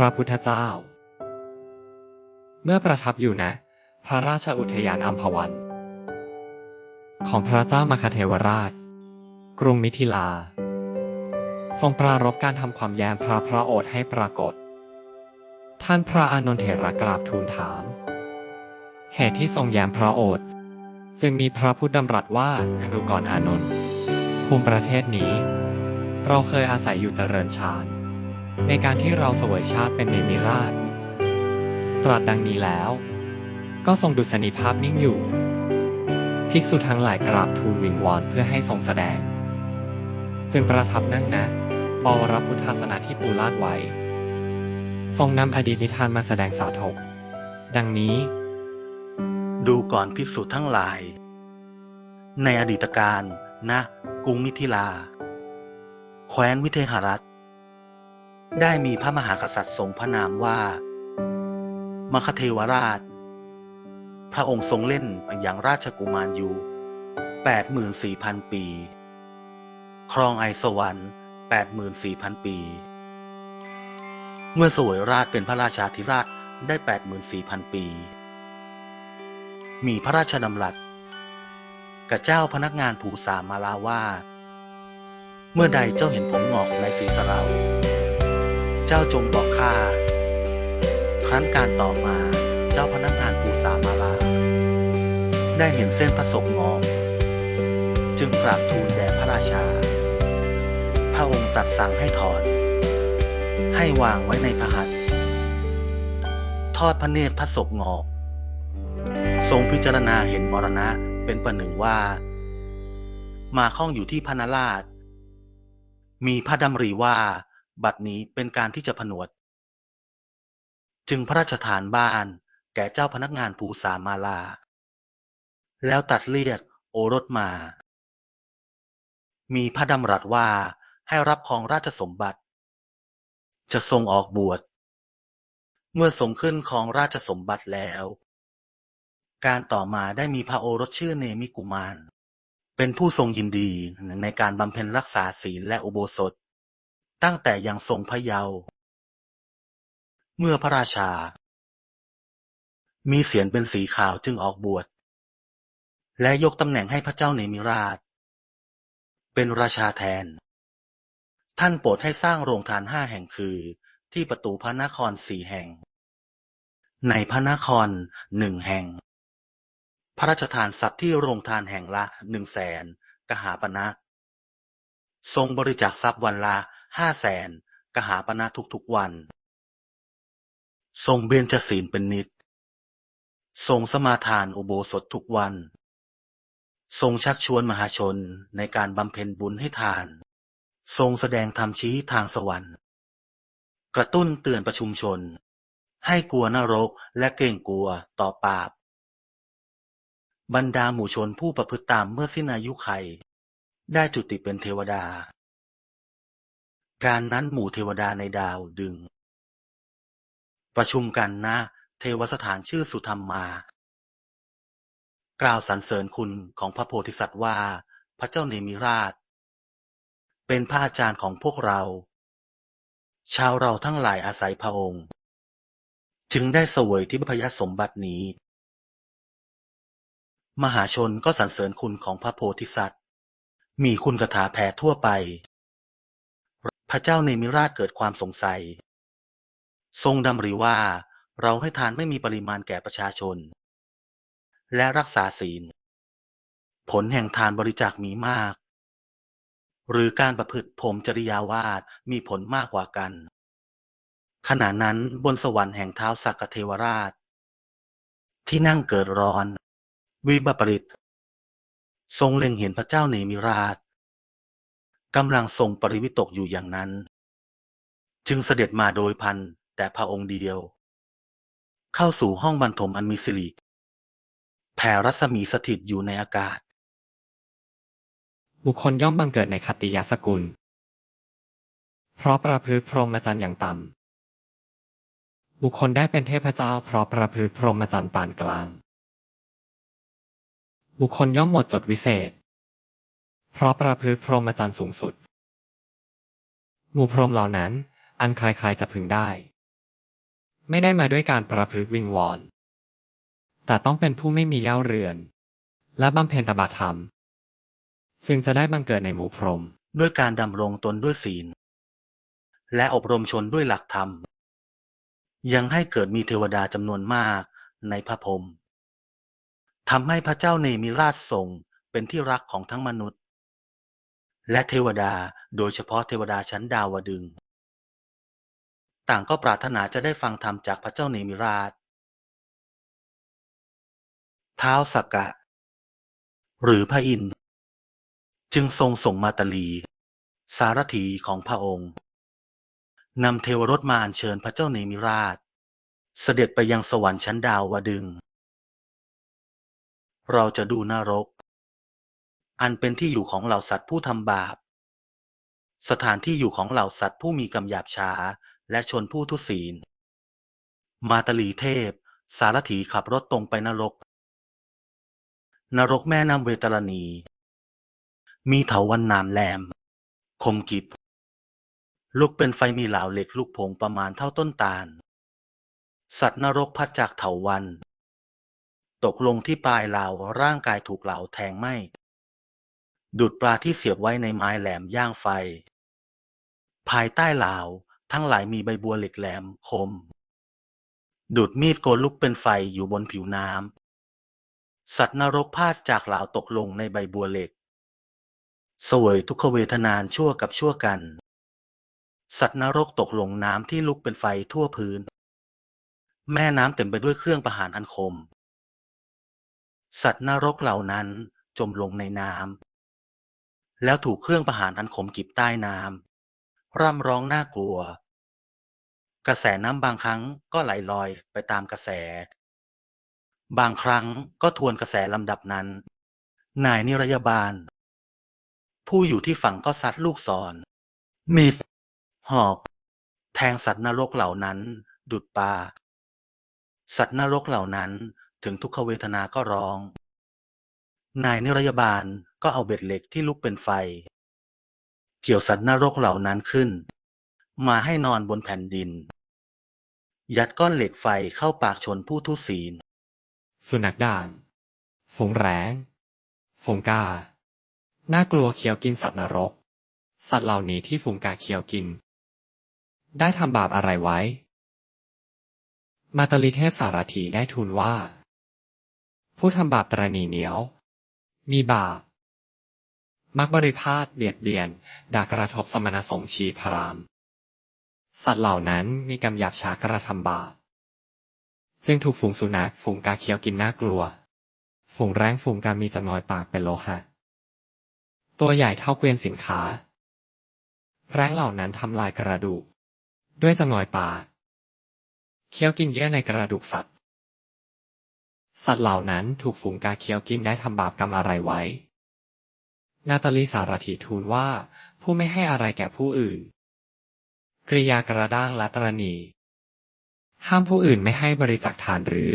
พระพุทธเจ้า เมื่อประทับอยู่นะ พระราชอุทยานอัมพวัน ของพระเจ้ามคเทวราช กรุงมิถิลา ทรงปรารบการทำความแย้มพระพระโอษฐ์ให้ปรากฏ ท่านพระอานนทเถระกราบทูลถาม เหตุที่ทรงแย้มพระโอษฐ์จึงมีพระพุทธดำรัสว่าดูก่อนอานนท์ภูมิประเทศนี้ เราเคยอาศัยอยู่เจริญชาญ ในการที่เราเสวยชาติเป็นเนมิราช ตรัสดังนี้แล้ว ก็ทรงดุษณีภาพนิ่งอยู่ ภิกษุทั้งหลายกราบทูลวิงวอนเพื่อให้ทรงแสดง จึงประทับนั่งนะบวรพุทธาสนะที่ปูลาดไว้ ทรงนำอดีตนิทานมาแสดงสาธก ดังนี้ ดูก่อนภิกษุทั้งหลาย ในอดีตการณนะกรุงมิถิลา แคว้นวิเทหรัฐ ได้มีพระมหากษัตริย์ทรงพระนามว่า มคเทวราช พระองค์ทรงเล่นอย่างราชกุมารอยู่ 84,000 ปี ครองไอสวรรค์84,000 ปี เมื่อสวยราชเป็นพระราชาธิราชได้ 84,000 ปี มีพระราชดำรัสกับเจ้าพนักงานผูสามาลาว่า เมื่อใดเจ้าเห็นผมงอกในศีรษะเรา เจ้าจงบอกข้า ครั้นการต่อมาเจ้าพนักงานผูสามาลา ได้เห็นเส้นพระศกงอกจึงกราบทูลแด่พระราชา พระองค์ตัดสั่งให้ถอนให้วางไว้ในพระหัตถ์ทอดพระเนตรพระศกงอก ทรงพิจารณาเห็นมรณะเป็นประหนึ่งว่า มาข้องอยู่ที่พระนราช มีพระดำริว่า บัดนี้เป็นการที่จะผนวด จึงพระราชทานบ้านแก่เจ้าพนักงานภูสามาลา แล้วตัดเรียกโอรสมา มีพระดำรัสว่าให้รับครองราชสมบัติ จะทรงออกบวช เมื่อทรงขึ้นครองราชสมบัติแล้ว การต่อมาได้มีพระโอรสชื่อเนมิกุมาร เป็นผู้ทรงยินดีในการบำเพ็ญรักษาศีลและอุโบสถ ตั้งแต่ยังทรงพระเยาว์ เมื่อพระราชา มีเสียนเป็นสีขาวจึงออกบวช และยกตำแหน่งให้พระเจ้าเนมิราช เป็นราชาแทน ท่านโปรดให้สร้างโรงทานห้าแห่งคือที่ประตูพระนครสี่แห่ง ในพระนครหนึ่งแห่ง พระราชทานทรัพย์ที่โรงทานแห่งละหนึ่งแสนกหาปณะทรงบริจาคทรัพย์วันละ ห้าแสน กหาปณะทุก ๆ วัน ทรงเบญจศีลเป็นนิดทรงสมาทานอุโบสถทุกวัน ทรงชักชวนมหาชนในการบำเพ็ญบุญให้ทาน ทรงแสดงธรรมชี้ทางสวรรค์ กระตุ้นเตือนประชุมชน ให้กลัวนรกและเกรงกลัวต่อบาปบรรดาหมู่ชนผู้ประพฤติตามเมื่อสิ้นอายุไข ได้จุติเป็นเทวดา การนั้นหมู่เทวดาในดาวดึงประชุมกัน ณ เทวสถานชื่อสุธรรมมา กล่าวสรรเสริญคุณของพระโพธิสัตว์ว่า พระเจ้าเนมิราช เป็นพระอาจารย์ของพวกเรา ชาวเราทั้งหลายอาศัยพระองค์ จึงได้เสวยที่พยสมบัตินี้ มหาชนก็สรรเสริญคุณของพระโพธิสัตว์ มีคุณคาถาแผ่ทั่วไป พระเจ้าเนมิราชเกิดความสงสัย ทรงดำริว่าเราให้ทานไม่มีปริมาณแก่ประชาชน และรักษาศีล ผลแห่งทานบริจาคมีมาก หรือการประพฤติพรมจริยาวาสมีผลมากกว่ากัน ขณะนั้นบนสวรรค์แห่งเท้าสักเทวราช ที่นั่งเกิดร้อน วิบัปริต ทรงเล็งเห็นพระเจ้าเนมิราช กำลังทรงปริวิตกอยู่อย่างนั้น จึงเสด็จมาโดยพันแต่พระองค์เดียว เข้าสู่ห้องบรรทมอันมีสิริแผ่รัศมีสถิตอยู่ในอากาศ บุคคลย่อมบังเกิดในคติยสกุล เพราะประพฤติพรหมจรรย์อย่างต่ำ บุคคลได้เป็นเทพเจ้า เพราะประพฤติพรหมจรรย์ปานกลาง บุคคลย่อมหมดจดวิเศษ เพราะประพฤติพรหมจรรย์สูงสุด หมู่พรหมเหล่านั้น อันใครๆจะพึงได้ ไม่ได้มาด้วยการประพฤติวิงวอน แต่ต้องเป็นผู้ไม่มีเย่าเรือน และบำเพ็ญตบะธรรม จึงจะได้บังเกิดในหมู่พรหมด้วยการดำรงตนด้วยศีล และอบรมชนด้วยหลักธรรม ยังให้เกิดมีเทวดาจำนวนมากในพระพรหมทำให้พระเจ้าเนมิราชทรงเป็นที่รักของทั้งมนุษย์ และเทวดาโดยเฉพาะเทวดาชั้นดาวดึง ต่างก็ปรารถนาจะได้ฟังธรรมจากพระเจ้าเนมิราชท้าวสักกะ หรือพระอินทร์จึงทรงส่งมาตาลี สารถีของพระองค์นำเทวรถมาอัญเชิญพระเจ้าเนมิราช เสด็จไปยังสวรรค์ชั้นดาวดึง เราจะดูนรก อันเป็นที่อยู่ของเหล่าสัตว์ผู้ทำบาป สถานที่อยู่ของเหล่าสัตว์ผู้มีกำหยาบช้า และชนผู้ทุศีล มาตลีเทพ สารถีขับรถตรงไปนรก นรกแม่น้ำเวตาลณี มีเถาวันนามแหลม คมกิบลุกเป็นไฟมีเหลาเหล็กลูกผงประมาณเท่าต้นตาล สัตว์นรกพัดจากเถาวัน ตกลงที่ปลายเหลาร่างกายถูกเหลาแทงไหม ดุดปลาที่เสียบไว้ในไม้แหลมย่างไฟ ภายใต้เหลาทั้งหลายมีใบบัวเหล็กแหลมคมดุดมีดโกนลุกเป็นไฟอยู่บนผิวน้ำสัตว์นรกพาดจากเหลาตกลงในใบบัวเหล็ก เสวยทุกขเวทนานชั่วกับชั่วกัน สัตว์นรกตกลงน้ำที่ลุกเป็นไฟทั่วพื้น แม่น้ำเต็มไปด้วยเครื่องประหารอันคม สัตว์นรกเหล่านั้นจมลงในน้ำ แล้วถูกเครื่องประหารอันคมกิบใต้น้ำร่ำร้องน่ากลัว กระแสน้ำบางครั้งก็ไหลลอยไปตามกระแส บางครั้งก็ทวนกระแสลำดับนั้น นายนิรยาบาล ผู้อยู่ที่ฝั่งก็ซัดลูกศร มีดหอก แทงสัตว์นรกเหล่านั้น ดุดปลาสัตว์นรกเหล่านั้นถึงทุกขเวทนาก็ร้อง นายนิรยาบาล ก็เอาเบ็ดเหล็กที่ลุกเป็นไฟ เกี่ยวสัตว์นรกเหล่านั้นขึ้น มาให้นอนบนแผ่นดิน ยัดก้อนเหล็กไฟเข้าปากชนผู้ทุศีล สุนัขด่าน ฝงแรงฝงกา น่ากลัวเคี้ยวกินสัตว์นรก สัตว์เหล่านี้ที่ฝูงกาเคี้ยวกิน ได้ทำบาปอะไรไว้ มาตาลิเทพสารถีได้ทูลว่า ผู้ทำบาปตรณีเหนียว มีบาป มักบริพาทเบียดเบียน ด่ากระทบสมณสงฆ์ชีพราม สัตว์เหล่านั้นมีกำหยาบช้ากระทำบาปจึงถูกฝูงสุนัขฝูงกาเคี้ยวกินน่ากลัว ฝูงแร้งฝูงกามีจะน้อยปากเป็นโลหะ ตัวใหญ่เท่าเกวียนสินค้า แร้งเหล่านั้นทำลายกระดูก ด้วยจำนวนปาก เคี้ยวกินเยื่อในกระดูกสัตว์ สัตว์เหล่านั้นถูกฝูงกาเคี้ยวกินได้ทำบาปกรรมอะไรไว้ นาตาลีสารถีทูลว่า ผู้ไม่ให้อะไรแก่ผู้อื่น กริยากระด้างและตรณี ห้ามผู้อื่นไม่ให้บริจาคทานหรือ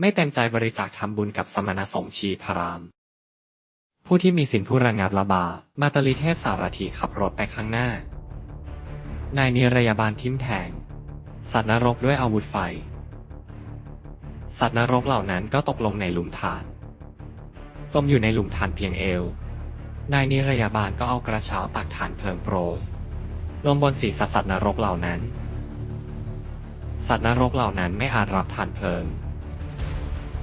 ไม่เต็มใจบริจาคทำบุญกับสมณสงฆ์ชีพราม ผู้ที่มีสินผู้ระงับระบามาตาลีเทพสารถีขับรถไปข้างหน้า นายนิรยาบาลทิมแทง สัตว์นรกด้วยอาวุธไฟ สัตว์นรกเหล่านั้นก็ตกลงในหลุมฐาน จมอยู่ในหลุมฐานเพียงเอว นายนิรยาบาลก็เอากระเช้าตักฐานเพลิงโปรยลงบนศีรษะสัตว์นรกเหล่านั้น สัตว์นรกเหล่านั้นไม่อาจรับฐานเพลิง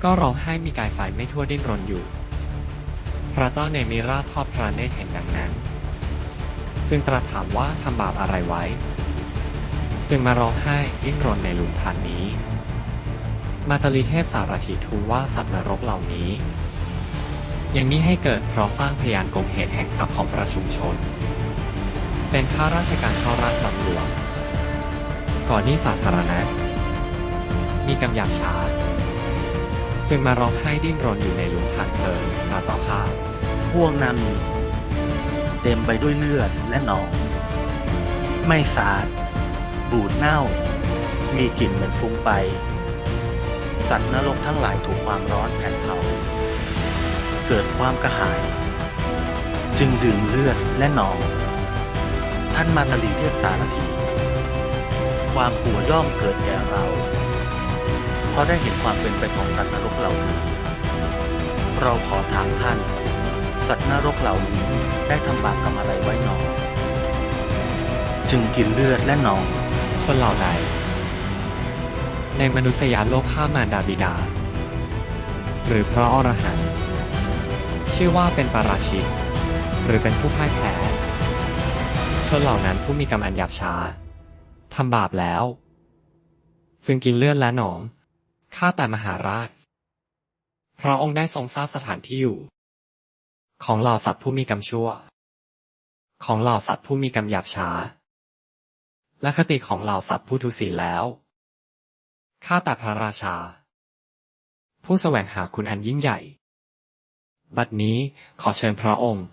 ก็ร้องไห้มีกายไฟไม่ทั่วดิ้นรนอยู่ พระเจ้าเนมิราทอดพระเนตรเห็นดังนั้น จึงตรัสถามว่าทำบาปอะไรไว้ จึงมาร้องไห้ดิ้นรนในหลุมฐานนี้ มาตาลีเทพสารถีทูว่าสัตว์นรกเหล่านี้ อย่างนี้ให้เกิดเพราะสร้างพยานกงเหตุแห่งทรัพย์ของประชุมชน เป็นข้าราชการช่อราชบังหลวงก่อนนี้สาธารณะ มีกำยาบช้า จึงมาร้องไห้ดิ้นรนอยู่ในหลุมฐานเพลิงพระเจ้าข้าห่วงนั้นเต็มไปด้วยเลือดและหนอง ไม่สะอาด บูดเน่า มีกลิ่นเหมือนฟุ้งไป สัตว์นรกทั้งหลายถูกความร้อนแผดเผา เกิดความกระหาย จึงดื่มเลือดและหนอง ท่านมาตาลีเทพสารถี ความกลัวย่อมเกิดแก่เรา เพราะได้เห็นความเป็นไปของสัตว์นรกเหล่านี้ เราขอถามท่าน สัตว์นรกเหล่านี้ได้ทำบาปกรรมอะไรไว้หนอ จึงกินเลือดและหนอง ชนเหล่าใด ในมนุษยโลกฆ่ามารดาบิดา หรือพระอรหันต์ ชื่อว่าเป็นปาราชิก หรือเป็นผู้พ่ายแพ้ ชนเหล่านั้นผู้มีกรรมอันหยาบช้าทำบาปแล้วจึงกินเลือดและหนองฆ่าแต่มหาราชพระองค์ได้ทรงทราบสถานที่อยู่ ของเหล่าสัตว์ผู้มีกรรมชั่ว ของเหล่าสัตว์ผู้มีกรรมหยาบช้า และคติของเหล่าสัตว์ผู้ทุศีลแล้วข้าแต่พระราชา ผู้แสวงหาคุณอันยิ่งใหญ่ บัดนี้ขอเชิญพระองค์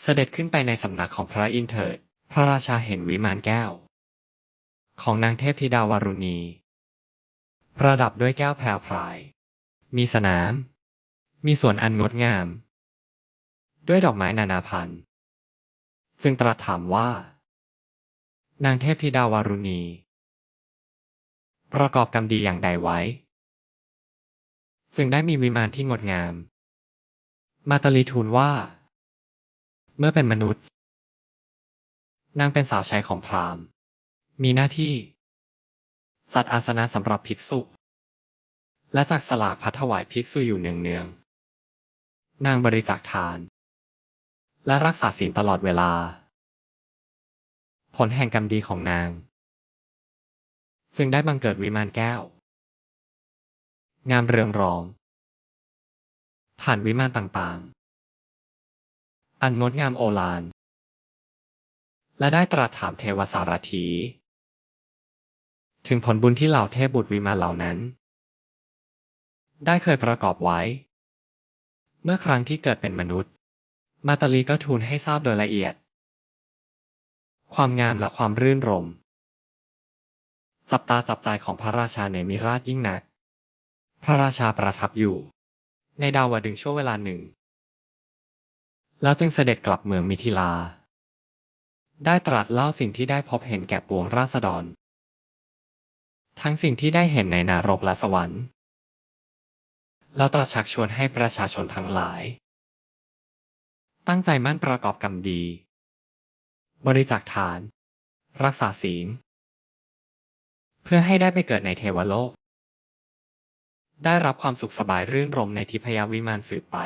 เสด็จขึ้นไปในสำนักของพระอินทร์เถิด พระราชาเห็นวิมานแก้ว ของนางเทพธิดาวารุณี ประดับด้วยแก้วแพรวพราย มีสนาม มีสวนอันงดงาม ด้วยดอกไม้นานาพันธุ์ จึงตรัสถามว่า นางเทพธิดาวารุณี ประกอบกรรมดีอย่างใดไว้ จึงได้มีวิมานที่งดงาม มาตาลีทูลว่า เมื่อเป็นมนุษย์ นางเป็นสาวใช้ของพราหมณ์ มีหน้าที่ จัดอาสนะสำหรับภิกษุ และจักสลากพัดถวายภิกษุอยู่เนืองๆนางบริจาคทาน และรักษาศีลตลอดเวลา ผลแห่งกรรมดีของนาง จึงได้บังเกิดวิมานแก้ว งามเรืองรอง ผ่านวิมานต่างๆ อันงดงามโอฬารและได้ตรัสถามเทวสารถี ถึงผลบุญที่เหล่าเทพบุตรวิมานเหล่านั้น ได้เคยประกอบไว้ เมื่อครั้งที่เกิดเป็นมนุษย์ มาตาลีก็ทูลให้ทราบโดยละเอียด ความงามและความรื่นรมจับตาจับใจของพระราชาเนมิราชยิ่งนัก พระราชาประทับอยู่ ในดาวดึงช่วงเวลาหนึ่ง แล้วจึงเสด็จกลับเมืองมิถิลา ได้ตรัสเล่าสิ่งที่ได้พบเห็นแก่ปวงราษฎร ทั้งสิ่งที่ได้เห็นในนรกและสวรรค์แล้วตรัสชักชวนให้ประชาชนทั้งหลาย ตั้งใจมั่นประกอบกรรมดี บริจาคทาน รักษาศีล เพื่อให้ได้ไปเกิดในเทวโลก ได้รับความสุขสบายรื่นรมในทิพยวิมานสืบไป